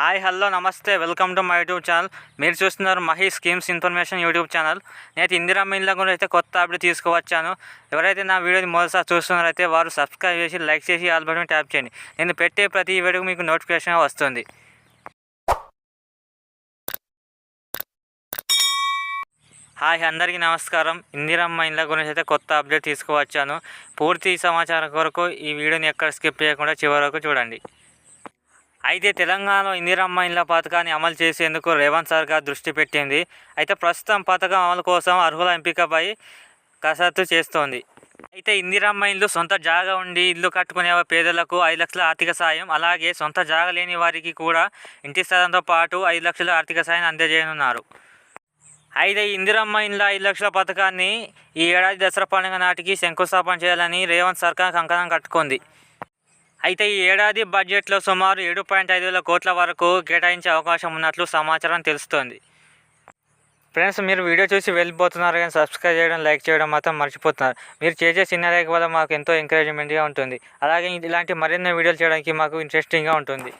Hi hello నమస్తే welcome to my YouTube channel. మీరు చూస్తున్నారు Mahi schemes information YouTube channel. నేనైతే ఇందిరమ్మ ఇళ్ళ గురించి అయితే కొత్త అప్డేట్ తీసుకువచ్చాను. ఎవరైతే నా వీడియోని మొదటిసారి చూస్తున్నారైతే వారు సబ్స్క్రైబ్ చేసి లైక్ చేసి ఆల్ బటన్ ట్యాప్ చేయండి. నేను పెట్టే ప్రతి వీడియోకి మీకు నోటిఫికేషన్ వస్తుంది. హాయ్ అందరికీ నమస్కారం. ఇందిరమ్మ ఇండ్ల గురించి అయితే కొత్త అప్డేట్ తీసుకువచ్చాను. పూర్తి సమాచారం కొరకు ఈ వీడియోని ఎక్కడ స్కిప్ చేయకుండా చివరి చూడండి. అయితే తెలంగాణలో ఇందిరమ్మ ఇండ్ల పథకాన్ని అమలు చేసేందుకు రేవంత్ సర్కార్ దృష్టి పెట్టింది. అయితే ప్రస్తుతం పథకం అమలు కోసం అర్హుల ఎంపికపై కసరత్తు చేస్తోంది. అయితే ఇందిరమ్మ ఇల్లు సొంత జాగా ఉండి ఇల్లు కట్టుకునే పేదలకు ఐదు లక్షల ఆర్థిక సాయం అలాగే సొంత జాగా లేని వారికి కూడా ఇంటి స్థలంతో పాటు ఐదు లక్షల ఆర్థిక సాయం అందజేయనున్నారు. అయితే ఇందిరమ్మ ఇండ్ల ఐదు లక్షల పథకాన్ని ఈ ఏడాది దసరా పండుగ నాటికి శంకుస్థాపన చేయాలని రేవంత్ సర్కార్ కంకణం కట్టుకుంది. అయితే ఈ ఏడాది బడ్జెట్లో సుమారు ఏడు పాయింట్ ఐదు వేల కోట్ల వరకు కేటాయించే అవకాశం ఉన్నట్లు సమాచారం తెలుస్తోంది. ఫ్రెండ్స్ మీరు వీడియో చూసి వెళ్ళిపోతున్నారు కానీ సబ్స్క్రైబ్ చేయడం లైక్ చేయడం మాత్రం మర్చిపోతున్నారు. మీరు చేసే చిన్న లైక్ వల్ల మాకు ఎంతో ఎంకరేజ్మెంట్గా ఉంటుంది. అలాగే ఇలాంటి మరిన్ని వీడియోలు చేయడానికి మాకు ఇంట్రెస్టింగ్గా ఉంటుంది.